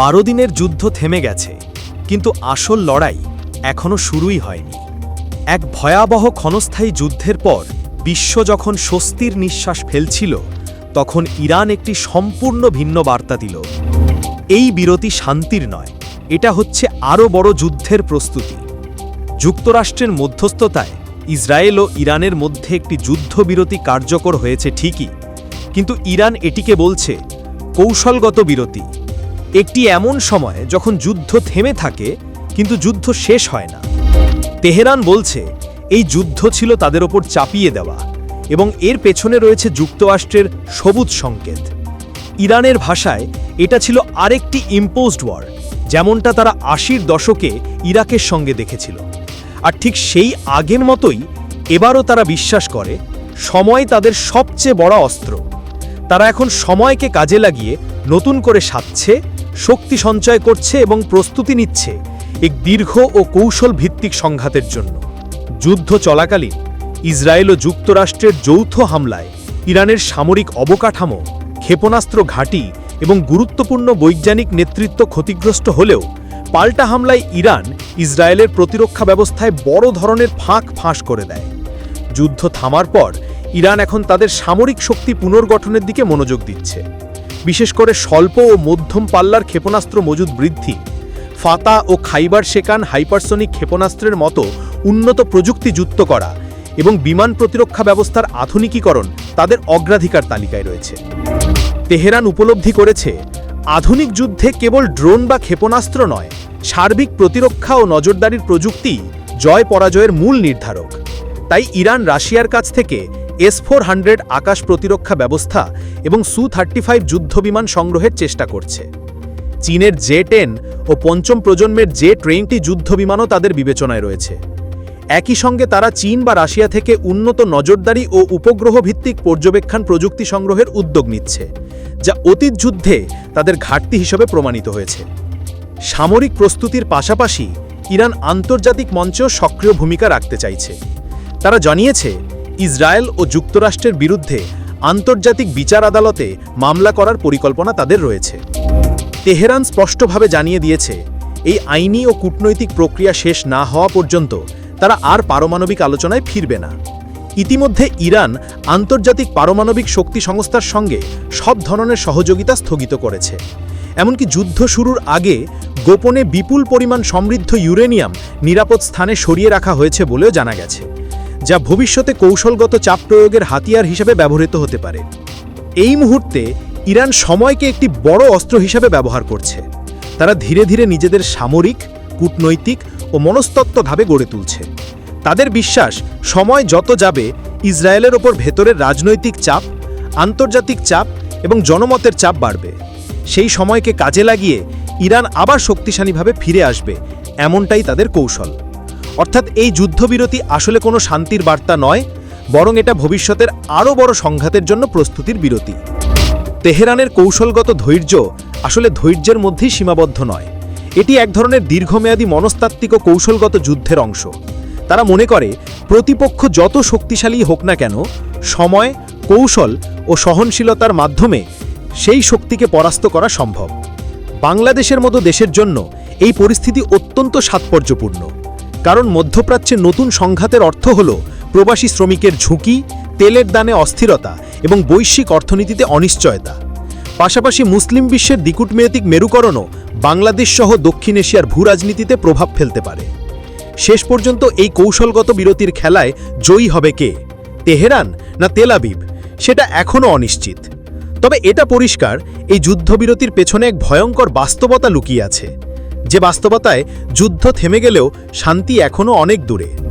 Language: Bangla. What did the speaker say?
বারো দিনের যুদ্ধ থেমে গেছে, কিন্তু আসল লড়াই এখনও শুরুই হয়নি। এক ভয়াবহ ক্ষণস্থায়ী যুদ্ধের পর বিশ্ব যখন স্বস্তির নিঃশ্বাস ফেলছিল, তখন ইরান একটি সম্পূর্ণ ভিন্ন বার্তা দিল। এই বিরতি শান্তির নয়, এটা হচ্ছে আরও বড় যুদ্ধের প্রস্তুতি। যুক্তরাষ্ট্রের মধ্যস্থতায় ইসরায়েল ও ইরানের মধ্যে একটি যুদ্ধবিরতি কার্যকর হয়েছে ঠিকই, কিন্তু ইরান এটিকে বলছে কৌশলগত বিরতি। একটি এমন সময় যখন যুদ্ধ থেমে থাকে, কিন্তু যুদ্ধ শেষ হয় না। তেহরান বলছে, এই যুদ্ধ ছিল তাদের ওপর চাপিয়ে দেওয়া এবং এর পেছনে রয়েছে যুক্তরাষ্ট্রের সবুজ সংকেত। ইরানের ভাষায় এটা ছিল আরেকটি ইম্পোজড ওয়ার যেমনটা তারা আশির দশকে ইরাকের সঙ্গে দেখেছিল। আর ঠিক সেই আগের মতোই এবারও তারা বিশ্বাস করে, সময় তাদের সবচেয়ে বড় অস্ত্র। তারা এখন সময়কে কাজে লাগিয়ে নতুন করে সাধছে শক্তি সঞ্চয় করছে এবং প্রস্তুতি নিচ্ছে এক দীর্ঘ ও কৌশল ভিত্তিক সংঘাতের জন্য। যুদ্ধ চলাকালীন ইসরায়েল ও যুক্তরাষ্ট্রের যৌথ হামলায় ইরানের সামরিক অবকাঠামো, ক্ষেপণাস্ত্র ঘাঁটি এবং গুরুত্বপূর্ণ বৈজ্ঞানিক নেতৃত্ব ক্ষতিগ্রস্ত হলেও পাল্টা হামলায় ইরান ইসরায়েলের প্রতিরক্ষা ব্যবস্থায় বড় ধরনের ফাঁক ফাঁস করে দেয়। যুদ্ধ থামার পর ইরান এখন তাদের সামরিক শক্তি পুনর্গঠনের দিকে মনোযোগ দিচ্ছে। বিশেষ করে স্বল্প ও মধ্যম পাল্লার ক্ষেপণাস্ত্র মজুদ বৃদ্ধি। ফাতা ও খাইবার শেকান হাইপারসনিক ক্ষেপণাস্ত্রের মতো উন্নত প্রযুক্তি যুক্ত করা এবং বিমান প্রতিরক্ষা ব্যবস্থার আধুনিকীকরণ তাদের অগ্রাধিকার তালিকায় রয়েছে। তেহরান উপলব্ধি করেছে, আধুনিক যুদ্ধে কেবল ড্রোন বা ক্ষেপণাস্ত্র নয়, সার্বিক প্রতিরক্ষা ও নজরদারির প্রযুক্তি জয় পরাজয়ের মূল নির্ধারক। তাই ইরান রাশিয়ার কাছ থেকে এস ফোর হান্ড্রেড আকাশ প্রতিরক্ষা ব্যবস্থা এবং সু থার্টি ফাইভ যুদ্ধবিমান সংগ্রহের চেষ্টা করছে। চীনের জে টেন ও পঞ্চম প্রজন্মের জে ট্রেনটি যুদ্ধবিমানও তাদের বিবেচনায় রয়েছে। একই সঙ্গে তারা চীন বা রাশিয়া থেকে উন্নত নজরদারি ও উপগ্রহ ভিত্তিক পর্যবেক্ষণ প্রযুক্তি সংগ্রহের উদ্যোগ নিচ্ছে, যা অতীত যুদ্ধে তাদের ঘাটতি হিসেবে প্রমাণিত হয়েছে। সামরিক প্রস্তুতির পাশাপাশি ইরান আন্তর্জাতিক মঞ্চেও সক্রিয় ভূমিকা রাখতে চাইছে। তারা জানিয়েছে ইসরায়েল ও যুক্তরাষ্ট্রের বিরুদ্ধে আন্তর্জাতিক বিচার আদালতে মামলা করার পরিকল্পনা তাদের রয়েছে। তেহরান স্পষ্টভাবে জানিয়ে দিয়েছে, এই আইনি ও কূটনৈতিক প্রক্রিয়া শেষ না হওয়া পর্যন্ত তারা আর পারমাণবিক আলোচনায় ফিরবে না। ইতিমধ্যে ইরান আন্তর্জাতিক পারমাণবিক শক্তি সংস্থার সঙ্গে সব ধরনের সহযোগিতা স্থগিত করেছে। এমনকি যুদ্ধ শুরুর আগে গোপনে বিপুল পরিমাণ সমৃদ্ধ ইউরেনিয়াম নিরাপদ স্থানে সরিয়ে রাখা হয়েছে বলেও জানা গেছে। যা ভবিষ্যতে কৌশলগত চাপ প্রয়োগের হাতিয়ার হিসেবে ব্যবহৃত হতে পারে। এই মুহূর্তে ইরান সময়কে একটি বড় অস্ত্র হিসেবে ব্যবহার করছে। তারা ধীরে ধীরে নিজেদের সামরিক, কূটনৈতিক ও মনস্তত্ত্বভাবে গড়ে তুলছে। তাদের বিশ্বাস, সময় যত যাবে, ইসরায়েলের ওপর ভেতরের রাজনৈতিক চাপ, আন্তর্জাতিক চাপ এবং জনমতের চাপ বাড়বে। সেই সময়কে কাজে লাগিয়ে ইরান আবার শক্তিশালীভাবে ফিরে আসবে, এমনটাই তাদের কৌশল। অর্থাৎ এই যুদ্ধবিরতি আসলে কোনো শান্তির বার্তা নয়, বরং এটা ভবিষ্যতের আরও বড় সংঘাতের জন্য প্রস্তুতির বিরতি। তেহরানের কৌশলগত ধৈর্য আসলে ধৈর্যের মধ্যেই সীমাবদ্ধ নয়। এটি এক ধরনের দীর্ঘমেয়াদী মনস্তাত্ত্বিক ও কৌশলগত যুদ্ধের অংশ। তারা মনে করে, প্রতিপক্ষ যত শক্তিশালী হোক না কেন, সময়, কৌশল ও সহনশীলতার মাধ্যমে সেই শক্তিকে পরাস্ত করা সম্ভব। বাংলাদেশের মতো দেশের জন্য এই পরিস্থিতি অত্যন্ত তাৎপর্যপূর্ণ কারণ মধ্যপ্রাচ্যে নতুন সংঘাতের অর্থ হল প্রবাসী শ্রমিকের ঝুঁকি, তেলের দানে অস্থিরতা এবং বৈশ্বিক অর্থনীতিতে অনিশ্চয়তা। পাশাপাশি মুসলিম বিশ্বের দ্বিকূটমেয়তিক মেরুকরণও বাংলাদেশ সহ দক্ষিণ এশিয়ার ভূরাজনীতিতে প্রভাব ফেলতে পারে। শেষ পর্যন্ত এই কৌশলগত বিরতির খেলায় জয়ী হবে কে? তেহরান না তেলাবিব সেটা এখনও অনিশ্চিত। তবে এটা পরিষ্কার, এই যুদ্ধবিরতির পেছনে এক ভয়ঙ্কর বাস্তবতা লুকিয়ে আছে। যে বাস্তবতায় যুদ্ধ থেমে গেলেও শান্তি এখনও অনেক দূরে।